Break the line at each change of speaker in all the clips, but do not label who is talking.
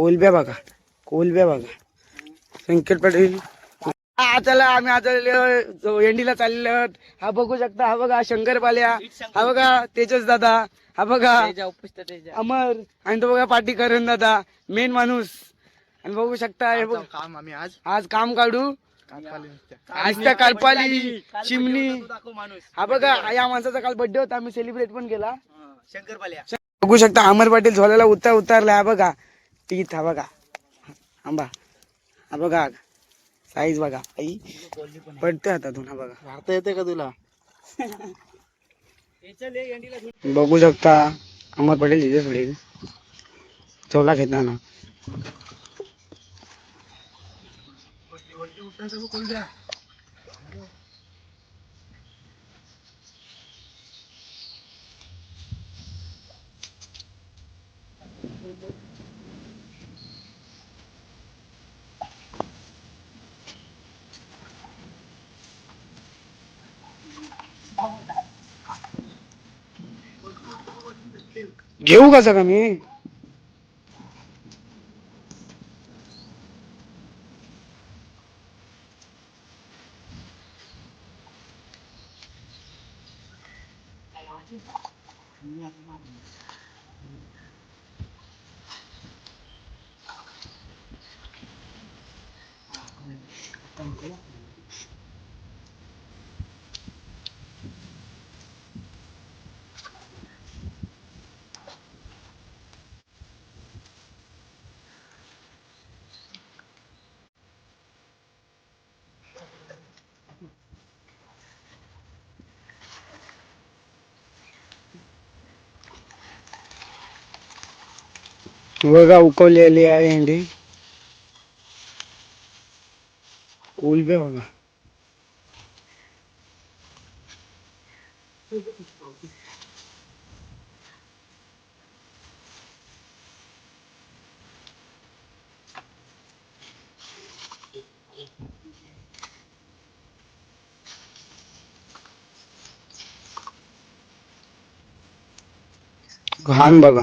कोलब्या बघा कोलब्या बघा. संकेत पाटील. चला आम्ही आता एंडीला चाललेलो आहोत. हा बघू शकता हा बघा शंकरपाल्या हा बघा तेजस दादा. हा बघा अमर. आणि तो बघा पाठी करण दादा मेन माणूस. आणि बघू शकता हे बघ.
काम आम्ही आज
आज काम काढू. आज त्या कालपाली चिमणी. हा बघा या माणसाचा काल बर्थडे होता आम्ही सेलिब्रेट पण केला.
शंकरपाल्या
बघू शकता अमर पाटील झोल्याला उतार उतारला हा बघा. तीत हा बघा. आंबा हा बघा. साईज बघा आई. पडते हातातून हा बघा.
राहता येते का तुला?
बघू शकता. अमर पटेल तिथे पडेल चोला घेताना घेऊ का सगळं मी बघा उकवलेली आहे अंडी उलबे बघा घाण बघा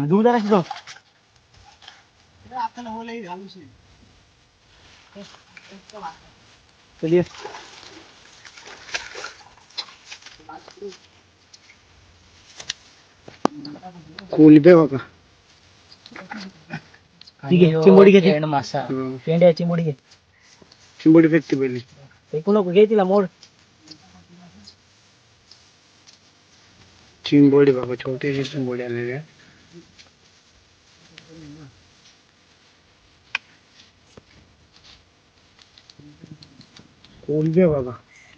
काय बोलते त्याच्यात दूर जरा शिजव चलिए
कोलबे बघा.
ठीक आहे चिंबोडी घे मासा.
हं.
पेंड्या चिंबोडी घे.
चिंबोडी फेकते पहिली.
फेकू नको घे तिला मोड.
चिंबोडी बघा छोटीशी चिंबोडी आलेली आहे. कोलबे बघा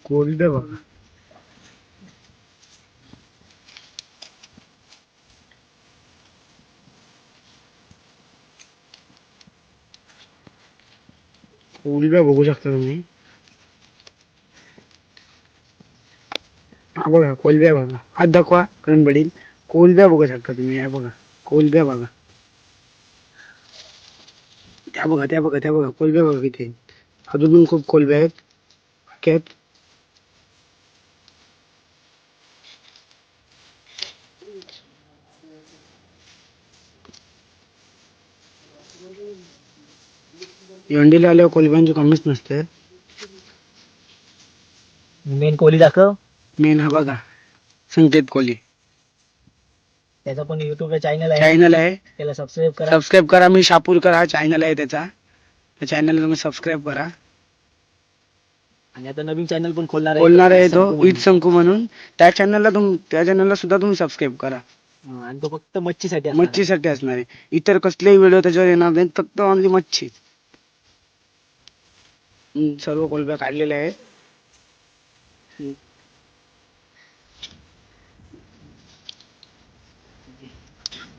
कोलबे बघा कोलब्या बघू शकता तुम्ही हा बघा कोलब्या बघा हात दाखवा करण पडेल कोलब्या बघू शकता तुम्ही हे बघा कोलब्या बघा त्या बघा त्या बघा त्या बघा कोलब्या बघा किती अजून पण खूप कोलब्या आहेत आहेत अंडीला आल्यावर कोलब्यांची कमीच नसते
मेन कोली दाखव.
मेन हा बघा. संकेत कोहली
त्याचा पण युट्यूबला चॅनल आहे.
चॅनल आहे.
त्याला सबस्क्राईब करा.
सबस्क्राईब करा. मी शापूरकर हा चॅनल आहे त्याचा. त्या चॅनलला तुम्ही सबस्क्राईब करा.
आणि आता नवीन चॅनल पण खोलणार आहे.
बोलणार आहे तो विथ शंकू म्हणून. त्या चॅनलला तुम त्या चॅनलला सुद्धा तुम्ही सबस्क्राईब करा.
म्हणून. आणि तो फक्त मच्छीसाठी असणार आहे.
मच्छीसाठी असणार आहे. इतर कसलेही व्हिडिओ त्याच्यावर येणार नाहीत फक्त ओनली मच्छी. हम्म, सर्व कोलब्या काढलेल्या आहेत. हम्म.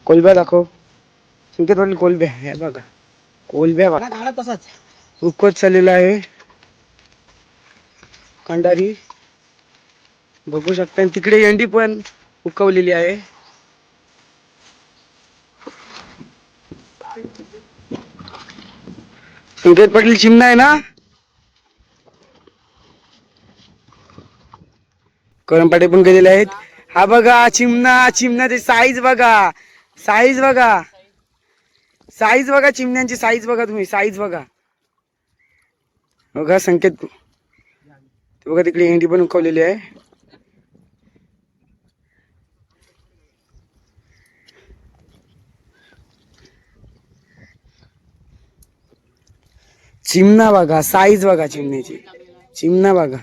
कोलब्या दाखव. संकेत पाटील कोलब्या. हे बघा. कोलब्या बघा.
काढा तसाच.
उकत चाललेला आहे. कंडारी बघू शकता. आणि तिकडे एंडी पण उकवलेली आहे. संकेत पाटील चिमणा आहे ना? करमपाटे पण गेलेले आहेत. हा बघा चिमणा चिमण्याची साईज बघा. साईज बघा. साईज बघा चिमण्यांची साईज बघा तुम्ही साईज बघा. बघा संकेत. ते बघा तिकडे एंडी पण उकवलेली आहे. चिमणा बघा साईज बघा चिमण्याची चिमणा बघा.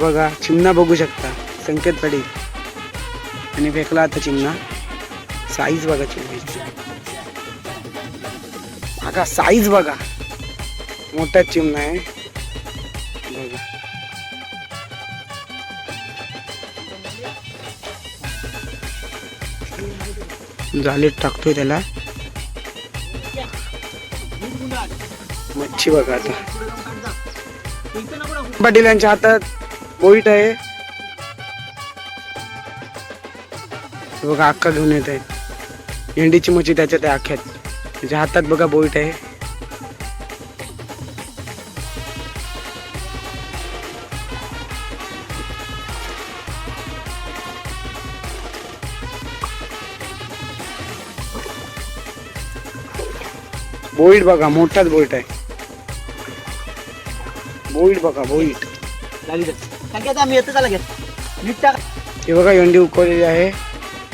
बघा चिमणा बघू शकता. संकेत पाटील आणि फेकला आता चिमणा. साईज बघा चिमण्याची बघा साईज बघा. मोठा चिमणा आहे. बघा. जालीत टाकतोय त्याला. मच्छी बघा आता. पाटील यांच्या हातात बोईट आहे. बघा अक्का घेऊन येत आहेत भेंडीची मच्छी त्याच्यात आहे अख्ख्यात. त्याच्या हातात बघा बोईट आहे. बोईट बघा मोठाच बोईट आहे. बोईट बघा बोईट.
लागली आम्ही येतो
हे बघा अंडी उकवलेली आहे.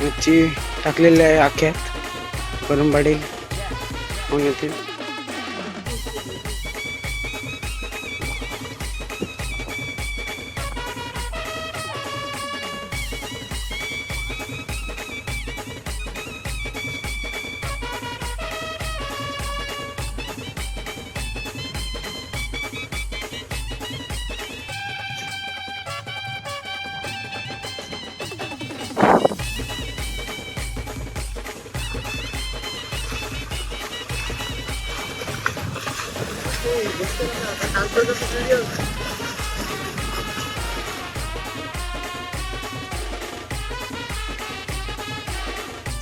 मच्छी टाकलेली आहे आख्यात. करून पाटील मग येतील.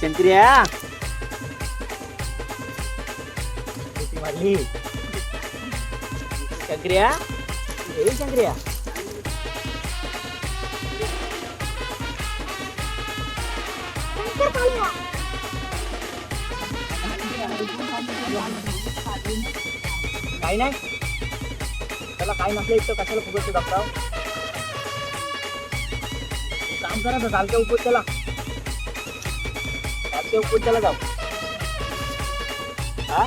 शंकर्या मारली शंकर्या हे शंकर्या काही नाही त्याला काय नसलं इथं कशाला फुगत डॉक्टर काम करा तर चालत्या उपयोग त्याला चालत्या उपयोग त्याला जाऊ हा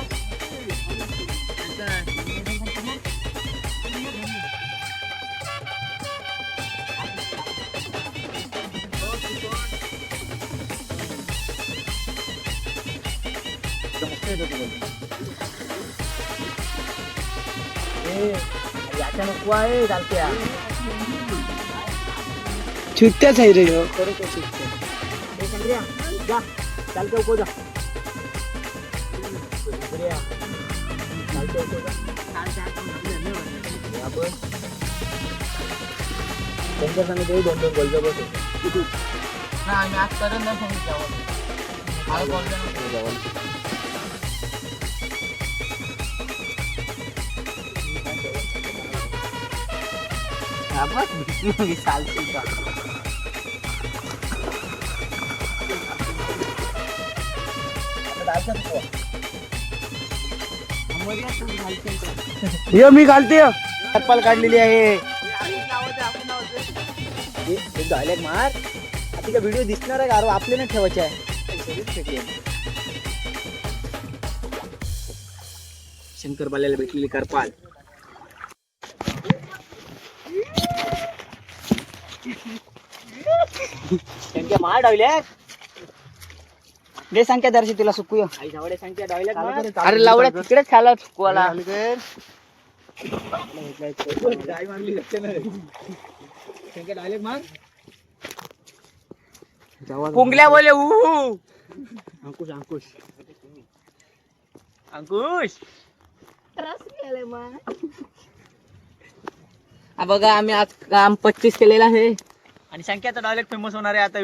याच्या नको आहे चालत्या
चुत्याच आहे रे ह्यो.
ए, शंकर्या, जा चालत्या उको जा शंकर्या, चालत्या उको जा. या पण. त्यांच्या संग ते दोन दोन गोलच्या बस होते. हा बस, मी चालते का. आता जायचं नको.
ह्यो मी घालते. चप्पल काढलेली आहे
डायलॉग मार आता का व्हिडिओ दिसणार आहे का अरे आपले नाही ठेवायचे आहे शंकर बाल्याला भेटलेली करपाल संख्या मार डायलॉग दे संख्या दर्शी तुला सुकूया. आई जावडे संख्या डायलॉग अरे लावड्या तिकडेच खाला सुकवाला काय मारली मार पुंगल्या बोले ऊ
अंकुश अंकुश.
अंकुश. हा बघा आम्ही आज काम पच्चीस केलेलं आहे. आणि संख्याचा डायलेक्ट फेमस होणार आहे. आता